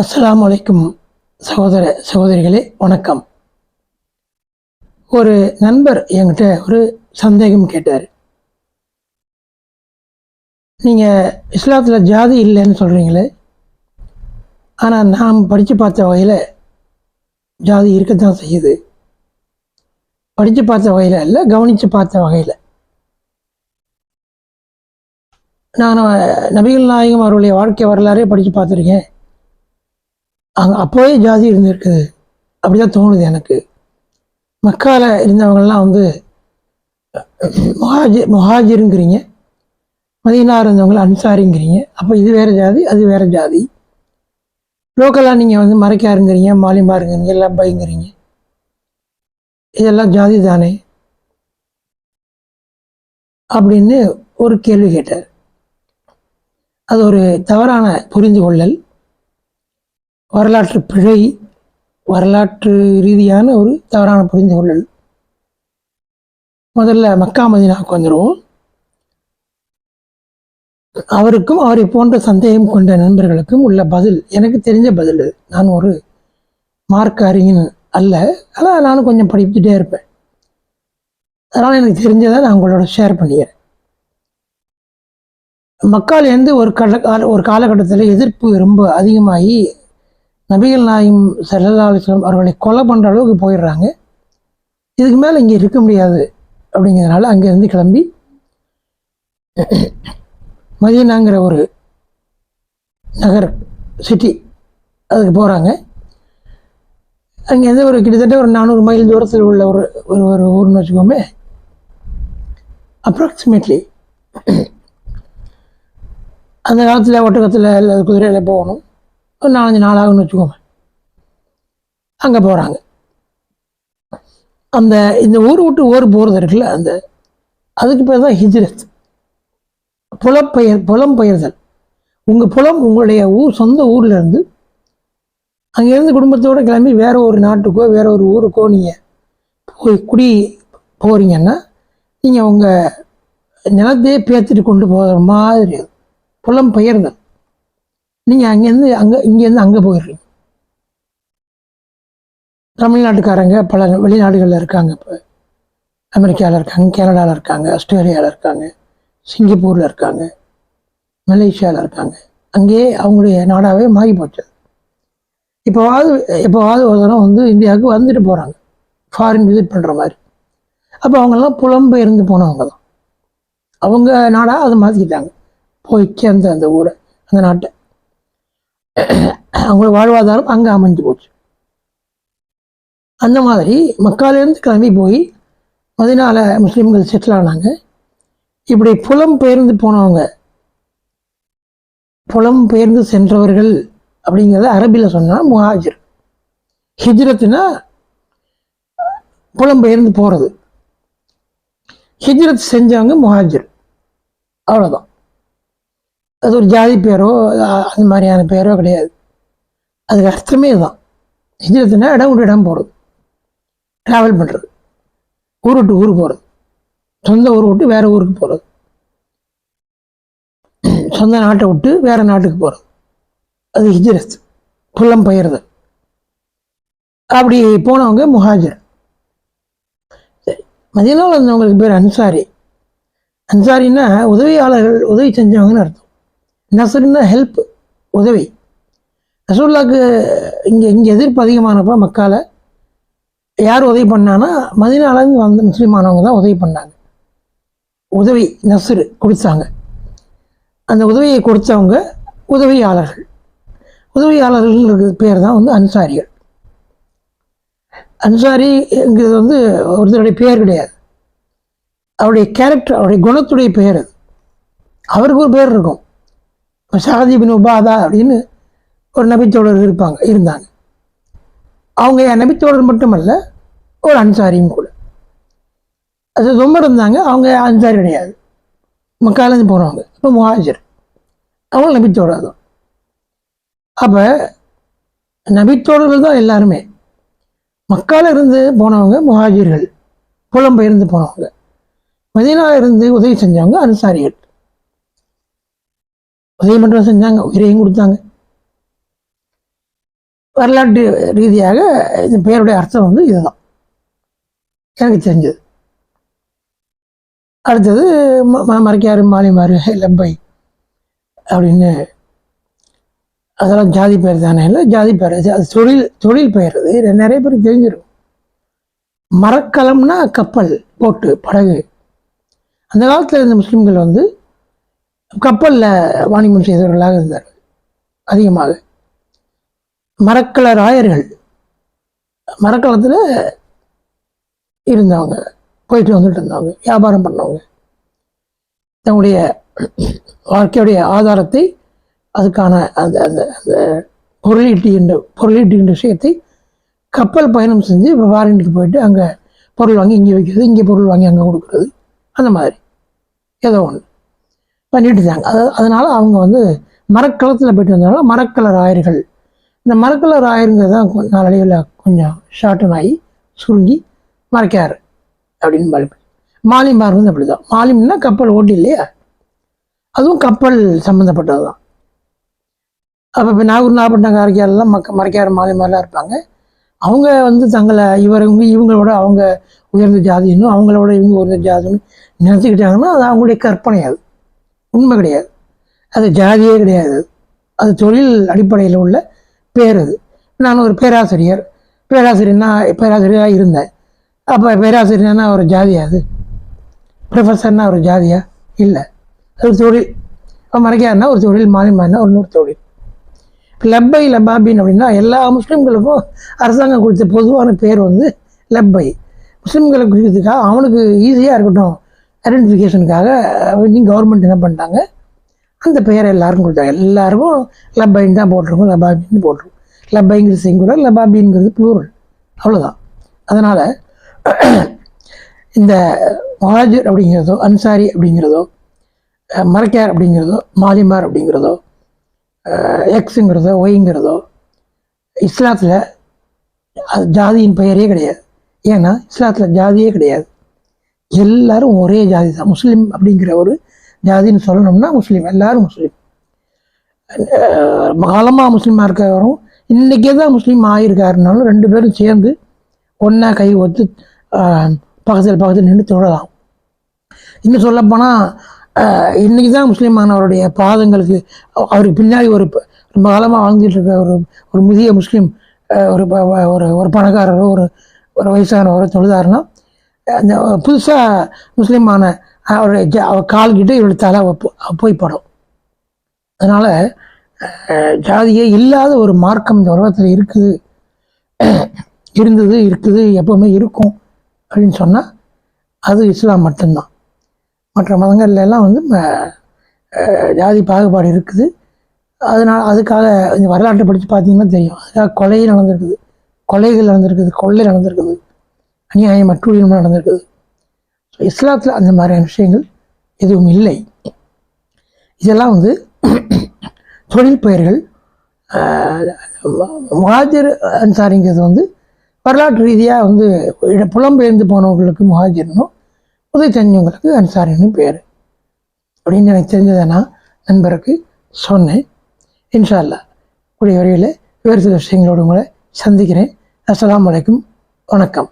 அஸ்ஸலாமு வலைக்கும் சகோதர சகோதரிகளே வணக்கம். ஒரு நண்பர் என்கிட்ட ஒரு சந்தேகம் கேட்டார். நீங்கள் இஸ்லாத்தில் ஜாதி இல்லைன்னு சொல்கிறீங்களே ஆனால் நாம் படித்து பார்த்த வகையில் ஜாதி இருக்கத்தான் செய்யுது. படித்து பார்த்த வகையில் இல்லை கவனித்து பார்த்த வகையில். நான் நபிகள் நாயகம் அவருடைய வாழ்க்கை வரலாறே படித்து பார்த்துருக்கேன். அங்கே அப்போவே ஜாதி இருந்திருக்குது. அப்படி தான் தோணுது எனக்கு. மக்கால இருந்தவங்கள்லாம் வந்து முஹாஜி முஹாஜிருங்கிறீங்க. மதீனா இருந்தவங்கள அன்சாரிங்கிறீங்க. அப்போ இது வேறு ஜாதி அது வேறு ஜாதி. லோக்கலாக நீங்கள் வந்து மறைக்காருங்கிறீங்க மாலிமாருங்கிறீங்க லப்பைங்கிறீங்க இதெல்லாம் ஜாதி தானே? அப்படின்னு ஒரு கேள்வி கேட்டார். அது ஒரு தவறான புரிந்து கொள்ளல் வரலாற்று பிழை வரலாற்று ரீதியான ஒரு தவறான புரிந்து கொள்ளல் முதல்ல மக்கா மதினாவுக்கு வந்துடுவோம் அவருக்கும் அவரை போன்ற சந்தேகம் கொண்ட நண்பர்களுக்கும் உள்ள பதில் எனக்கு தெரிஞ்ச பதில் நான் ஒரு மார்க் அறிஞன் அல்ல ஆனால் நானும் கொஞ்சம் படிச்சுட்டே இருப்பேன். அதனால் எனக்கு தெரிஞ்சதை நான் உங்களோட ஷேர் பண்ணிக்கிறேன். மக்கள் எந்த ஒரு கட கால- ஒரு காலகட்டத்தில் எதிர்ப்பு ரொம்ப அதிகமாகி நபிகள் நாயும் சல்லா அலிஸ்லாம் அவர்களை கொலை பண்ணுற அளவுக்கு போயிடுறாங்க. இதுக்கு மேலே இங்கே இருக்க முடியாது அப்படிங்கிறதுனால அங்கேருந்து கிளம்பி மதீனாங்கிற ஒரு நகர் சிட்டி அதுக்கு போகிறாங்க அங்கேருந்து ஒரு கிட்டத்தட்ட ஒரு நானூறு மைல் தூரத்தில் உள்ள ஒரு ஒரு ஒரு ஊர்னு வச்சுக்கோமே. அப்ராக்சிமேட்லி அந்த காலத்தில் ஒட்டகத்தில் இல்லை குதிரையில் போகணும். ஒரு நாலஞ்சு நாள் ஆகும்னு வச்சுக்கோங்க. அங்கே போகிறாங்க அந்த இந்த ஊர் விட்டு ஊர் போகிறது இருக்குல்ல அந்த அதுக்கு பேர் தான் ஹிஜ்ரத். புலப்பெயர் புலம்பெயர்தல் உங்கள் புலம் உங்களுடைய ஊர் சொந்த ஊர்லேருந்து அங்கேருந்து குடும்பத்தோடு கிளம்பி வேற ஒரு நாட்டுக்கோ வேற ஒரு ஊருக்கோ நீங்கள் போய் குடி போகிறீங்கன்னா நீங்கள் உங்கள் நிலத்தையே பேத்துட்டு கொண்டு போகிற மாதிரி புலம் பெயர்தல். நீங்கள் அங்கேருந்து அங்கே இங்கேருந்து அங்கே போயிடுறீங்க. தமிழ்நாட்டுக்காரங்க பல வெளிநாடுகளில் இருக்காங்க இப்போ. அமெரிக்காவில் இருக்காங்க கனடாவில் இருக்காங்க ஆஸ்திரேலியாவில் இருக்காங்க சிங்கப்பூரில் இருக்காங்க மலேசியாவில் இருக்காங்க. அங்கேயே அவங்களுடைய நாடாகவே மாறி போச்சு இப்போவாது எப்போவாது ஒரு தடவை வந்து இந்தியாவுக்கு வந்துட்டு போகிறாங்க ஃபாரின் விசிட் பண்ணுற மாதிரி. அப்போ அவங்கெல்லாம் புலம்பெயர்ந்து போனவங்க தான். அவங்க நாடாக அதை மாற்றிக்கிட்டாங்க போய் சேர்ந்த அந்த ஊரை அந்த நாட்டை. அவங்களோட வாழ்வாதாரம் அங்கே அமைஞ்சு போச்சு. அந்த மாதிரி மக்காலேருந்து கிளம்பி போய் மதினால முஸ்லீம்கள் செட்டில் ஆனாங்க. இப்படி புலம் பெயர்ந்து போனவங்க புலம் பெயர்ந்து சென்றவர்கள் அப்படிங்கிறத அரபியில் சொன்னால் முஹாஜிர். ஹிஜ்ரத்துனா புலம் பெயர்ந்து போகிறது ஹிஜ்ரத் செஞ்சவங்க முஹாஜிர். அவ்வளோதான் அது ஒரு ஜாதி பேரோ அந்த மாதிரியான பேரோ கிடையாது. அதுக்கு அர்த்தமே இதுதான். ஹிஜ்ரத்துனா இடம் விட்டு இடம் போகிறது ட்ராவல் பண்ணுறது ஊர் விட்டு ஊர் போகிறது சொந்த ஊர் விட்டு வேறு ஊருக்கு போகிறது சொந்த நாட்டை விட்டு வேறு நாட்டுக்கு போகிறது அது ஹிஜ்ரத் புலம் பெயர்தல் அப்படி போனவங்க முஹாஜர். சரி மதியனால் வந்தவங்களுக்கு பேர் அன்சாரி. அன்சாரின்னா உதவியாளர்கள் உதவி செஞ்சவங்கன்னு அர்த்தம். நசருன்னா ஹெல்ப் உதவி. ரசூல்லாக்கு இங்கே இங்கே எதிர்ப்பு அதிகமானப்போ மக்கால யார் உதவி பண்ணான்னா மதினாலேருந்து வந்த முஸ்லீமானவங்க தான் உதவி பண்ணாங்க. உதவி நசுரு கொடுத்தாங்க அந்த உதவியை கொடுத்தவங்க உதவியாளர்கள். உதவியாளர்களுக்கு பேர் தான் வந்து அன்சாரிகள். அன்சாரிங்கிறது வந்து ஒருத்தருடைய பேர் கிடையாது. அவருடைய கேரக்டர் அவருடைய குணத்துடைய பெயர் அது. அவருக்கு ஒரு பேர் இருக்கும். இப்போ பின் உபாதா அப்படின்னு ஒரு நபித்தோழர் இருப்பாங்க இருந்தாங்க. அவங்க என் நபித்தோழர் மட்டுமல்ல ஒரு அன்சாரியும் கூட. அது ரொம்ப இருந்தாங்க அவங்க அன்சாரி கிடையாது. மக்காலேருந்து போனவங்க இப்போ முஹாஜர். அவங்க நபித்தோழர் தான். அப்போ நபித்தோழர்கள் தான் எல்லாருமே. மக்கால இருந்து போனவங்க முஹாஜிர்கள் புலம்பெயர்ந்து போனவங்க. மதீனால இருந்து உதவி செஞ்சவங்க அன்சாரிகள். உதவி மட்டும் செஞ்சாங்க உயிரையும் கொடுத்தாங்க. வரலாற்று ரீதியாக இந்த பெயருடைய அர்த்தம் வந்து இதுதான். எனக்கு தெரிஞ்சது. அடுத்தது ம- மறைக்காரு மாலிமாரு லெப்பை அப்படின்னு. அதெல்லாம் ஜாதி பெயர் தானே இல்லை ஜாதி பெயர். அது தொழில் தொழில் பெயர். அது நிறைய பேருக்கு தெரிஞ்சிடும் மரக்கலம்னா கப்பல் போட்டு படகு. அந்த காலத்தில் இருந்த முஸ்லீம்கள் வந்து கப்பலில் வாணிபம் செய்தவர்களாக இருந்தார் அதிகமாக. மரக்கல ராயர்கள் மரக்கலத்தில் இருந்தவங்க. போயிட்டு வந்துட்டு இருந்தவங்க. வியாபாரம் பண்ணவங்க. தன்னுடைய வாழ்க்கையுடைய ஆதாரத்தை அதுக்கான அந்த அந்த அந்த பொருளீட்டுகின்ற பொருளீட்டுகின்ற விஷயத்தை கப்பல் பயணம் செஞ்சு ஃபாரினுக்கு போயிட்டு அங்கே பொருள் வாங்கி இங்கே வைக்கிறது இங்கே பொருள் வாங்கி அங்கே கொடுக்குறது. அந்த மாதிரி. ஏதோ ஒன்று பண்ணிட்டு இருந்தாங்க அது அதனால் அவங்க வந்து மரக்களத்தில் போயிட்டு வந்தனால மரக்கலர் ஆயர்கள். இந்த மரக்கலர் ஆயருங்கிறது தான் நாளடைவில் கொஞ்சம் ஷார்டன் ஆகி சுருங்கி மறைக்காரு அப்படின்னு பாலிப்பு மாலிமார் வந்து அப்படி தான் மாலிம்னா கப்பல் ஓட்டி இல்லையா? அதுவும் கப்பல் சம்மந்தப்பட்டது தான். அப்போ இப்போ நாகூர் நாகப்பட்டினம் காரைக்காலெலாம் மக்க மறைக்கார் மாலிமாரெலாம் இருப்பாங்க. அவங்க வந்து தங்களை இவருங்க இவங்களோட அவங்க உயர்ந்த ஜாதின்னு அவங்களோட இவங்க உயர்ந்த ஜாதின்னு நினச்சிக்கிட்டாங்கன்னா அது அவங்களுடைய கற்பனை அது. உண்மை கிடையாது. அது ஜாதியே கிடையாது. அது தொழில் அடிப்படையில் உள்ள பேர் அது. நான் ஒரு பேராசிரியர். பேராசிரியர்னா பேராசிரியராக இருந்தேன். அப்போ பேராசிரியர்னா ஒரு ஜாதியா அது? ப்ரொஃபஸர்னா ஒரு ஜாதியா? இல்லை. அது ஒரு தொழில். இப்போ மறைக்காருன்னா ஒரு தொழில் மாலிமானா நூறு தொழில். லப்பை லபாபின் அப்படின்னா எல்லா முஸ்லீம்களுக்கும் அரசாங்கம் கொடுத்த பொதுவான பேர் வந்து லப்பை. முஸ்லீம்களை குறிக்கிறதுக்காக அவனுக்கு ஈஸியாக இருக்கட்டும். ஐடென்டிஃபிகேஷனுக்காக கவர்மெண்ட் என்ன பண்ணிட்டாங்க? அந்த பெயரை எல்லாருக்கும் கொடுத்தாங்க. எல்லாருக்கும் லப்பைன்னு தான் போட்டிருக்கோம். லபாபின்னு போட்டிருக்கோம். லப்பைங்கிறது சிங்குலர் லபாபிங்கிறது ப்ளூரல் அவ்வளோதான் அதனால் இந்த மகாஜர் அப்படிங்கிறதோ அன்சாரி அப்படிங்கிறதோ மரக்கார் அப்படிங்கிறதோ மாலிமார் அப்படிங்கிறதோ எக்ஸுங்கிறதோ ஒய்ங்கிறதோ இஸ்லாத்தில் அது ஜாதியின் பெயரே கிடையாது. ஏன்னா இஸ்லாத்தில் ஜாதியே கிடையாது. எல்லாரும் ஒரே ஜாதி தான். முஸ்லீம் அப்படிங்கிற ஒரு ஜாதின்னு சொல்லணும்னா முஸ்லீம். எல்லாரும் முஸ்லீம். காலமாக முஸ்லீமாக இருக்கிறவரும் இன்றைக்கே தான் முஸ்லீம் ஆகியிருக்காருனாலும் ரெண்டு பேரும் சேர்ந்து ஒன்றா கை ஒத்து பக்கத்தில் பக்கத்தில் நின்று தொழலாம். இன்னும் சொல்லப்போனால் இன்னைக்கு தான் முஸ்லீம் ஆனவருடைய பாதங்களுக்கு அவருக்கு பின்னாடி ஒரு ரொம்ப காலமாக வாழ்ந்துட்டு இருக்க ஒரு ஒரு முதிய முஸ்லீம் ஒரு ப- ஒரு ஒரு பணக்காரரோ ஒரு ஒரு வயசானவரோ தொழுதாருன்னா அந்த புதுசாக முஸ்லீமான அவருடைய ஜ- அவர் கால்கிட்ட இவருடைய தலை போ- போய் படும். அதனால் ஜாதியே இல்லாத ஒரு மார்க்கம் இந்த உலகத்தில் இருக்குது. இருந்தது இருக்குது எப்பவுமே இருக்கும் அப்படின்னு சொன்னால் அது இஸ்லாம் மட்டும்தான். மற்ற மதங்கள்லாம் வந்து ம- ஜாதி பாகுபாடு இருக்குது. அதனால் அதுக்காக இந்த வரலாற்றை படித்து பார்த்தீங்கன்னா தெரியும். அதுக்காக கொலை நடந்திருக்குது. கொலைகள் நடந்திருக்குது கொள்ளை நடந்திருக்குது. அநியாயம் அட்டூழியம் நடந்திருக்குது ஸோ இஸ்லாத்தில் அந்த மாதிரியான விஷயங்கள் எதுவும் இல்லை. இதெல்லாம் வந்து தொழில் பெயர்கள் முஹாஜிர் அன்சாரிங்கிறது வந்து வரலாற்று ரீதியாக வந்து புலம்பெயர்ந்து போனவங்களுக்கு முஹாஜிர்னும் உதவி தெரிஞ்சவங்களுக்கு அன்சாரின்னு பேர் அப்படின்னு எனக்கு தெரிஞ்சதை நான் நண்பருக்கு சொன்னேன். இன்ஷா அல்லாஹ் கூடிய வரையில் வேறு சில விஷயங்களோடு உங்களை சந்திக்கிறேன். அஸ்லாம் வலைக்கும் வணக்கம்.